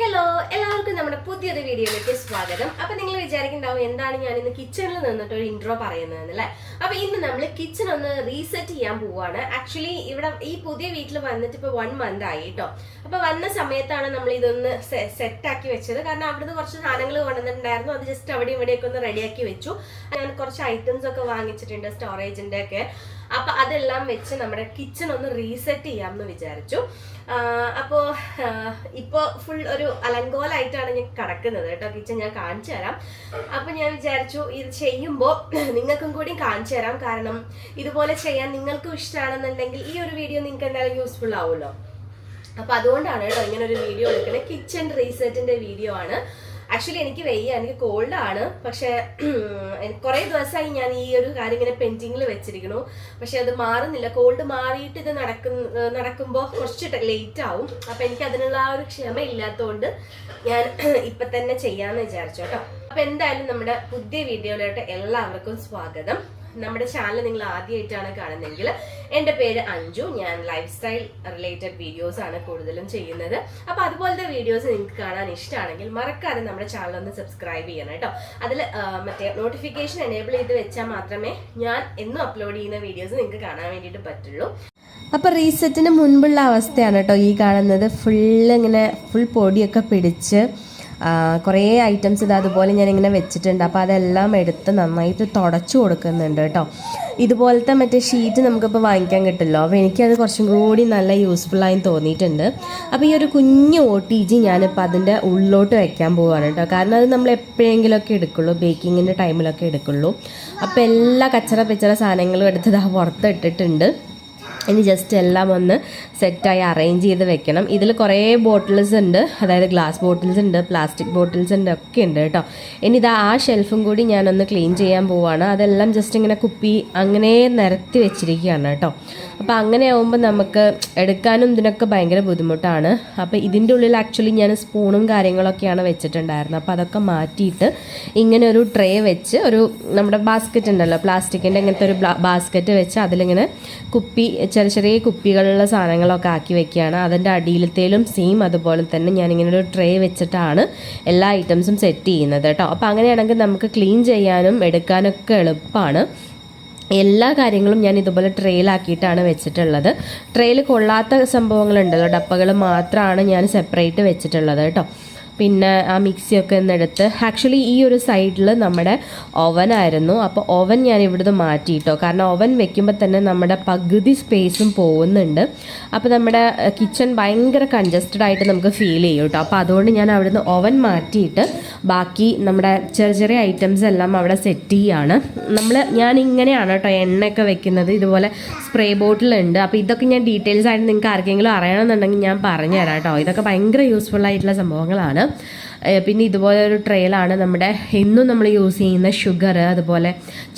Hello എല്ലാവർക്കും നമ്മുടെ പുതിയൊരു വീഡിയോയിലേക്ക് സ്വാഗതം. അപ്പൊ നിങ്ങൾ വിചാരിക്കുന്നുണ്ടാവും എന്താണ് ഞാൻ ഇന്ന് കിച്ചണിൽ നിന്നിട്ട് ഒരു ഇൻട്രോ പറയുന്നത് അല്ലേ? അപ്പൊ ഇന്ന് നമ്മൾ കിച്ചൺ ഒന്ന് റീസെറ്റ് ചെയ്യാൻ പോവാണ്. ആക്ച്വലി ഇവിടെ ഈ പുതിയ വീട്ടിൽ വന്നിട്ട് ഇപ്പൊ വൺ മന്ത് ആയി കേട്ടോ അപ്പൊ വന്ന സമയത്താണ് നമ്മൾ ഇതൊന്ന് സെറ്റ് ആക്കി വെച്ചത്. കാരണം അവിടുന്ന് കുറച്ച് സാധനങ്ങൾ കൊണ്ടുവന്നിട്ടുണ്ടായിരുന്നു. അത് ജസ്റ്റ് അവിടെ ഇവിടെയൊക്കെ ഒന്ന് റെഡിയാക്കി വെച്ചു. ഞാൻ കുറച്ച് ഐറ്റംസ് ഒക്കെ വാങ്ങിച്ചിട്ടുണ്ട് സ്റ്റോറേജിന്റെ ഒക്കെ. അപ്പൊ അതെല്ലാം വെച്ച് നമ്മുടെ കിച്ചൺ ഒന്ന് റീസെറ്റ് ചെയ്യാമെന്ന് വിചാരിച്ചു. അപ്പോൾ ഇപ്പോൾ ഫുൾ ഒരു അലങ്കോലായിട്ടാണ് ഞാൻ കിടക്കുന്നത് കേട്ടോ. കിച്ചൺ ഞാൻ കാണിച്ചു തരാം. അപ്പോൾ ഞാൻ വിചാരിച്ചു ഇത് ചെയ്യുമ്പോൾ നിങ്ങൾക്കും കൂടി കാണിച്ചു തരാം. കാരണം ഇതുപോലെ ചെയ്യാൻ നിങ്ങൾക്കും ഇഷ്ടമാണെന്നുണ്ടെങ്കിൽ ഈ ഒരു വീഡിയോ നിങ്ങൾക്ക് എന്തായാലും യൂസ്ഫുൾ ആവുമല്ലോ. അപ്പോൾ അതുകൊണ്ടാണ് കേട്ടോ ഇങ്ങനെ ഒരു വീഡിയോ എടുക്കുന്നത്. കിച്ചൺ റീസെറ്റിന്റെ വീഡിയോ ആണ്. ആക്ച്വലി എനിക്ക് വയ്യ. എനിക്ക് കോൾഡ് ആണ്. പക്ഷെ കുറേ ദിവസമായി ഞാൻ ഈ ഒരു കാര്യം ഇങ്ങനെ പെൻഡിങ്ങിൽ വെച്ചിരിക്കണു പക്ഷെ അത് മാറുന്നില്ല. കോൾഡ് മാറിയിട്ട് ഇത് നടക്കുന്ന നടക്കുമ്പോൾ കുറച്ച് ലേറ്റ് ആവും. അപ്പൊ എനിക്ക് അതിനുള്ള ആ ഒരു ക്ഷമ ഇല്ലാത്തതുകൊണ്ട് ഞാൻ ഇപ്പൊ തന്നെ ചെയ്യാന്ന് വിചാരിച്ചു കേട്ടോ. അപ്പൊ എന്തായാലും നമ്മുടെ പുതിയ വീഡിയോയിലോട്ട് എല്ലാവർക്കും സ്വാഗതം. നമ്മുടെ ചാനൽ നിങ്ങൾ ആദ്യമായിട്ടാണ് കാണുന്നതെങ്കിൽ എന്റെ പേര് അഞ്ജു. ഞാൻ ലൈഫ് സ്റ്റൈൽ റിലേറ്റഡ് വീഡിയോസ് ആണ് കൂടുതലും ചെയ്യുന്നത്. അപ്പോൾ അതുപോലത്തെ വീഡിയോസ് നിങ്ങൾക്ക് കാണാൻ ഇഷ്ടമാണെങ്കിൽ മറക്കാതെ നമ്മുടെ ചാനൽ ഒന്ന് സബ്സ്ക്രൈബ് ചെയ്യണം കേട്ടോ. അതിൽ മറ്റേ നോട്ടിഫിക്കേഷൻ എനേബിൾ ചെയ്ത് വെച്ചാൽ മാത്രമേ ഞാൻ എന്നും അപ്ലോഡ് ചെയ്യുന്ന വീഡിയോസ് നിങ്ങൾക്ക് കാണാൻ വേണ്ടിയിട്ട് പറ്റുള്ളൂ. അപ്പോൾ റീസെറ്റിന് മുൻപുള്ള അവസ്ഥയാണ് കേട്ടോ ഈ കാണുന്നത്. ഫുള്ള് ഇങ്ങനെ ഫുൾ പൊടിയൊക്കെ പിടിച്ച് കുറേ ഐറ്റംസ് ഇത് അതുപോലെ ഞാൻ ഇങ്ങനെ വെച്ചിട്ടുണ്ട്. അപ്പോൾ അതെല്ലാം എടുത്ത് നന്നായിട്ട് തുടച്ചു കൊടുക്കുന്നുണ്ട് കേട്ടോ. ഇതുപോലത്തെ മറ്റേ ഷീറ്റ് നമുക്കിപ്പോൾ വാങ്ങിക്കാൻ കിട്ടുമല്ലോ അപ്പോൾ എനിക്കത് കുറച്ചും കൂടി നല്ല യൂസ്ഫുള്ളായി തോന്നിയിട്ടുണ്ട്. അപ്പോൾ ഈ ഒരു കുഞ്ഞു ഒ ടി ജി ഞാനിപ്പോൾ അതിന്റെ ഉള്ളിലോട്ട് വെക്കാൻ പോവുകയാണ് കേട്ടോ. കാരണം അത് നമ്മൾ എപ്പോഴെങ്കിലുമൊക്കെ എടുക്കുള്ളൂ. ബേക്കിങ്ങിന്റെ ടൈമിലൊക്കെ എടുക്കുള്ളൂ. അപ്പോൾ എല്ലാ കച്ചറ പിച്ചറ സാധനങ്ങളും എടുത്തത് ആ പുറത്ത് ഇട്ടിട്ടുണ്ട്. ഇനി ജസ്റ്റ് എല്ലാം ഒന്ന് സെറ്റായി അറേഞ്ച് ചെയ്ത് വെക്കണം. ഇതിൽ കുറേ ബോട്ടിൽസ് ഉണ്ട്. അതായത് ഗ്ലാസ് ബോട്ടിൽസ് ഉണ്ട് പ്ലാസ്റ്റിക് ബോട്ടിൽസ് ഉണ്ട് ഒക്കെ ഉണ്ട് കേട്ടോ. ഇനി ഇതാ ആ ഷെൽഫും കൂടി ഞാനൊന്ന് ക്ലീൻ ചെയ്യാൻ പോവാണ്. അതെല്ലാം ജസ്റ്റ് ഇങ്ങനെ കുപ്പി അങ്ങനെ നിരത്തി വെച്ചിരിക്കുകയാണ് കേട്ടോ. അപ്പോൾ അങ്ങനെ ആവുമ്പോൾ നമുക്ക് എടുക്കാനും ഇതിനൊക്കെ ഭയങ്കര ബുദ്ധിമുട്ടാണ്. അപ്പോൾ ഇതിന്റെ ഉള്ളിൽ ആക്ച്വലി ഞാൻ സ്പൂണും കാര്യങ്ങളൊക്കെയാണ് വെച്ചിട്ടുണ്ടായിരുന്നത്. അപ്പോൾ അതൊക്കെ മാറ്റിയിട്ട് ഇങ്ങനെ ഒരു ട്രേ വെച്ച് ഒരു നമ്മുടെ ബാസ്ക്കറ്റ് ഉണ്ടല്ലോ പ്ലാസ്റ്റിക്കിന്റെ ഇങ്ങനത്തെ ഒരു ബാസ്ക്കറ്റ് വെച്ച് അതിലിങ്ങനെ കുപ്പി ചെറിയ ചെറിയ കുപ്പികളുള്ള സാധനങ്ങളൊക്കെ ആക്കി വെക്കുകയാണ്. അതിന്റെ അടിയിലത്തേലും സെയിം അതുപോലെ തന്നെ ഞാനിങ്ങനെ ഒരു ട്രേ വെച്ചിട്ടാണ് എല്ലാ ഐറ്റംസും സെറ്റ് ചെയ്യുന്നത് കേട്ടോ. അപ്പോൾ അങ്ങനെയാണെങ്കിൽ നമുക്ക് ക്ലീൻ ചെയ്യാനും എടുക്കാനൊക്കെ എളുപ്പമാണ്. എല്ലാ കാര്യങ്ങളും ഞാൻ ഇതുപോലെ ട്രെയിലാക്കിയിട്ടാണ് വെച്ചിട്ടുള്ളത്. ട്രെയിൽ കൊള്ളാത്ത സംഭവങ്ങളുണ്ടല്ലോ ഡപ്പകൾ മാത്രമാണ് ഞാൻ സെപ്പറേറ്റ് വെച്ചിട്ടുള്ളത് കേട്ടോ. പിന്നെ ആ മിക്സിയൊക്കെ ഒന്നെടുത്ത് ആക്ച്വലി ഈ ഒരു സൈഡിൽ നമ്മുടെ ഓവനായിരുന്നു അപ്പോൾ ഓവൻ ഞാൻ ഇവിടുന്ന് മാറ്റിയിട്ടോ. കാരണം ഓവൻ വെക്കുമ്പോൾ തന്നെ നമ്മുടെ പകുതി സ്പേസും പോകുന്നുണ്ട്. അപ്പോൾ നമ്മുടെ കിച്ചൺ ഭയങ്കര കൺജസ്റ്റഡ് ആയിട്ട് നമുക്ക് ഫീൽ ചെയ്യും കേട്ടോ അപ്പോൾ അതുകൊണ്ട് ഞാൻ അവിടുന്ന് ഓവൻ മാറ്റിയിട്ട് ബാക്കി നമ്മുടെ ചെറിയ ചെറിയ ഐറ്റംസ് എല്ലാം അവിടെ സെറ്റ് ചെയ്യാണ്. നമ്മൾ ഞാൻ ഇങ്ങനെയാണ് കേട്ടോ എണ്ണയൊക്കെ വെക്കുന്നത്. ഇതുപോലെ സ്പ്രേ ബോട്ടിലുണ്ട് അപ്പോൾ ഇതൊക്കെ ഞാൻ ഡീറ്റെയിൽസ് ആയിട്ട് നിങ്ങൾക്ക് ആർക്കെങ്കിലും അറിയണമെന്നുണ്ടെങ്കിൽ ഞാൻ പറഞ്ഞുതരാം കേട്ടോ. ഇതൊക്കെ ഭയങ്കര യൂസ്ഫുൾ ആയിട്ടുള്ള സംഭവങ്ങളാണ്. പിന്നെ ഇതുപോലെ ഒരു ട്രെയിലാണ് നമ്മുടെ ഇന്നും നമ്മൾ യൂസ് ചെയ്യുന്ന ഷുഗർ അതുപോലെ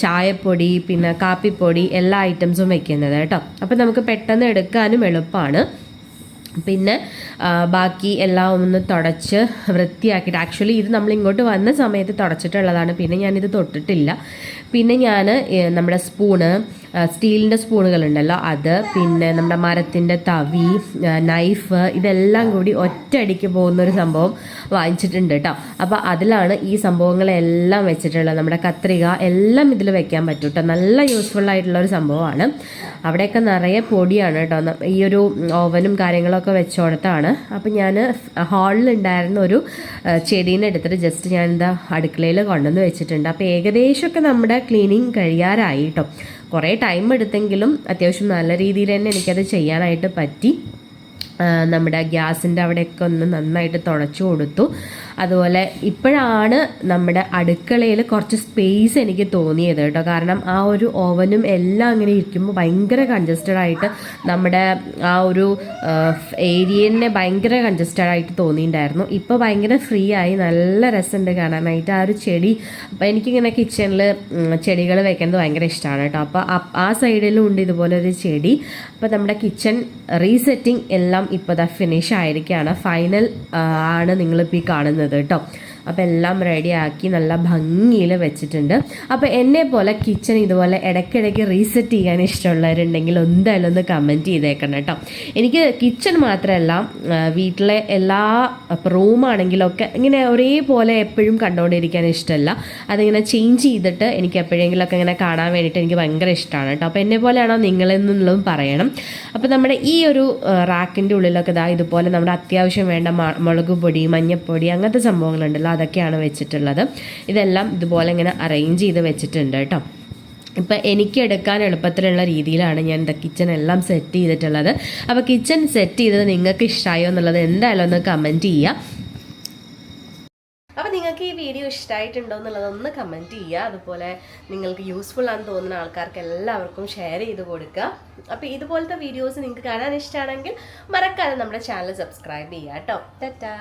ചായപ്പൊടി പിന്നെ കാപ്പിപ്പൊടി എല്ലാ ഐറ്റംസും വെക്കുന്നത് കേട്ടോ. അപ്പോൾ നമുക്ക് പെട്ടെന്ന് എടുക്കാനും എളുപ്പമാണ്. പിന്നെ ബാക്കി എല്ലാം ഒന്ന് തുടച്ച് വൃത്തിയാക്കിയിട്ട് ആക്ച്വലി ഇത് നമ്മൾ ഇങ്ങോട്ട് വന്ന സമയത്ത് തുടച്ചിട്ടുള്ളതാണ്. പിന്നെ ഞാനിത് തൊട്ടിട്ടില്ല. പിന്നെ ഞാൻ നമ്മുടെ സ്പൂണ് സ്റ്റീലിന്റെ സ്പൂണുകളുണ്ടല്ലോ അത് പിന്നെ നമ്മുടെ മരത്തിന്റെ തവി നൈഫ് ഇതെല്ലാം കൂടി ഒറ്റയടിക്ക് പോകുന്ന ഒരു സംഭവം വാങ്ങിച്ചിട്ടുണ്ട് കേട്ടോ അപ്പോൾ അതിലാണ് ഈ സംഭവങ്ങളെല്ലാം വെച്ചിട്ടുള്ളത്. നമ്മുടെ കത്രിക എല്ലാം ഇതിൽ വെക്കാൻ പറ്റും കേട്ടോ നല്ല യൂസ്ഫുൾ ആയിട്ടുള്ള ഒരു സംഭവമാണ്. അവിടെയൊക്കെ നിറയെ പൊടിയാണ് കേട്ടോ ഈ ഒരു ഓവനും കാര്യങ്ങളൊക്കെ വെച്ചോടത്താണ്. അപ്പോൾ ഞാൻ ഹാളിലുണ്ടായിരുന്ന ഒരു ചെടീനെ എടുത്തിട്ട് ജസ്റ്റ് ഞാൻ എന്താ അടുക്കളയിൽ കൊണ്ടുവന്ന് വെച്ചിട്ടുണ്ട്. അപ്പോൾ ഏകദേശമൊക്കെ നമ്മുടെ ക്ലീനിങ് കഴിയാറായി കേട്ടോ കുറേ ടൈം എടുത്തെങ്കിലും അത്യാവശ്യം നല്ല രീതിയിൽ തന്നെ എനിക്കത് ചെയ്യാനായിട്ട് പറ്റി. നമ്മുടെ ഗ്യാസിന്റെ അവിടെയൊക്കെ ഒന്ന് നന്നായിട്ട് തുടച്ചു കൊടുത്തു. അതുപോലെ ഇപ്പോഴാണ് നമ്മുടെ അടുക്കളയിൽ കുറച്ച് സ്പേസ് എനിക്ക് തോന്നിയത് കേട്ടോ. കാരണം ആ ഒരു ഓവനും എല്ലാം അങ്ങനെ ഇരിക്കുമ്പോൾ ഭയങ്കര കൺജസ്റ്റഡ് ആയിട്ട് നമ്മുടെ ആ ഒരു ഏരിയനെ ഭയങ്കര കൺജസ്റ്റഡ് ആയിട്ട് തോന്നിയിട്ടുണ്ടായിരുന്നു. ഇപ്പോൾ ഭയങ്കര ഫ്രീ ആയി നല്ല രസമുണ്ട് കാണാനായിട്ട് ആ ഒരു ചെടി അപ്പോൾ എനിക്കിങ്ങനെ കിച്ചണിൽ ചെടികൾ വെക്കുന്നത് ഭയങ്കര ഇഷ്ടമാണ് കേട്ടോ. അപ്പോൾ ആ- സൈഡിലും ഉണ്ട് ഇതുപോലെ ഒരു ചെടി. അപ്പോൾ നമ്മുടെ കിച്ചൺ റീസെറ്റിംഗ് എല്ലാം ഇപ്പോൾ ദാ ഫിനിഷ് ആയിരിക്കുകയാണ് ഫൈനൽ ആണ് നിങ്ങളിപ്പോൾ ഈ കാണുന്നത്. കേട്ടോ അപ്പോൾ എല്ലാം റെഡിയാക്കി നല്ല ഭംഗിയിൽ വെച്ചിട്ടുണ്ട്. അപ്പോൾ എന്നെ പോലെ കിച്ചൺ ഇതുപോലെ ഇടയ്ക്കിടയ്ക്ക് റീസെറ്റ് ചെയ്യാൻ ഇഷ്ടമുള്ളവരുണ്ടെങ്കിൽ എന്തായാലും ഒന്ന് കമന്റ് ചെയ്തേക്കണം കേട്ടോ. എനിക്ക് കിച്ചൺ മാത്രമല്ല വീട്ടിലെ എല്ലാ റൂമാണെങ്കിലൊക്കെ ഇങ്ങനെ ഒരേപോലെ എപ്പോഴും കണ്ടുകൊണ്ടിരിക്കാൻ ഇഷ്ടമല്ല. അതിങ്ങനെ ചേഞ്ച് ചെയ്തിട്ട് എനിക്ക് എപ്പോഴെങ്കിലുമൊക്കെ ഇങ്ങനെ കാണാൻ വേണ്ടിയിട്ട് എനിക്ക് ഭയങ്കര ഇഷ്ടമാണ് കേട്ടോ. അപ്പോൾ എന്നെ പോലെയാണോ നിങ്ങളെന്നുള്ളതും പറയണം. അപ്പോൾ നമ്മുടെ ഈ ഒരു റാക്കിന്റെ ഉള്ളിലൊക്കെ ഇതാ ഇതുപോലെ നമ്മുടെ അത്യാവശ്യം വേണ്ട മുളക് പൊടി മഞ്ഞപ്പൊടി അങ്ങനത്തെ സംഭവങ്ങളുണ്ടല്ലോ അതൊക്കെയാണ് വെച്ചിട്ടുള്ളത്. ഇതെല്ലാം ഇതുപോലെ ഇങ്ങനെ അറേഞ്ച് ചെയ്ത് വെച്ചിട്ടുണ്ട് കേട്ടോ. ഇപ്പം എനിക്ക് എടുക്കാൻ എളുപ്പത്തിലുള്ള രീതിയിലാണ് ഞാൻ എന്താ കിച്ചൺ എല്ലാം സെറ്റ് ചെയ്തിട്ടുള്ളത്. അപ്പോൾ കിച്ചൺ സെറ്റ് ചെയ്തത് നിങ്ങൾക്ക് ഇഷ്ടമായോ എന്നുള്ളത് എന്തായാലും ഒന്ന് കമന്റ് ചെയ്യുക അപ്പോൾ നിങ്ങൾക്ക് ഈ വീഡിയോ ഇഷ്ടമായിട്ടുണ്ടോ എന്നുള്ളത് ഒന്ന് കമന്റ് ചെയ്യുക അതുപോലെ നിങ്ങൾക്ക് യൂസ്ഫുൾ ആണെന്ന് തോന്നുന്ന ആൾക്കാർക്ക് എല്ലാവർക്കും ഷെയർ ചെയ്ത് കൊടുക്കുക അപ്പോൾ ഇതുപോലത്തെ വീഡിയോസ് നിങ്ങൾക്ക് കാണാൻ ഇഷ്ടമാണെങ്കിൽ മറക്കാതെ നമ്മുടെ ചാനൽ സബ്സ്ക്രൈബ് ചെയ്യുക കേട്ടോ. ടാറ്റാ.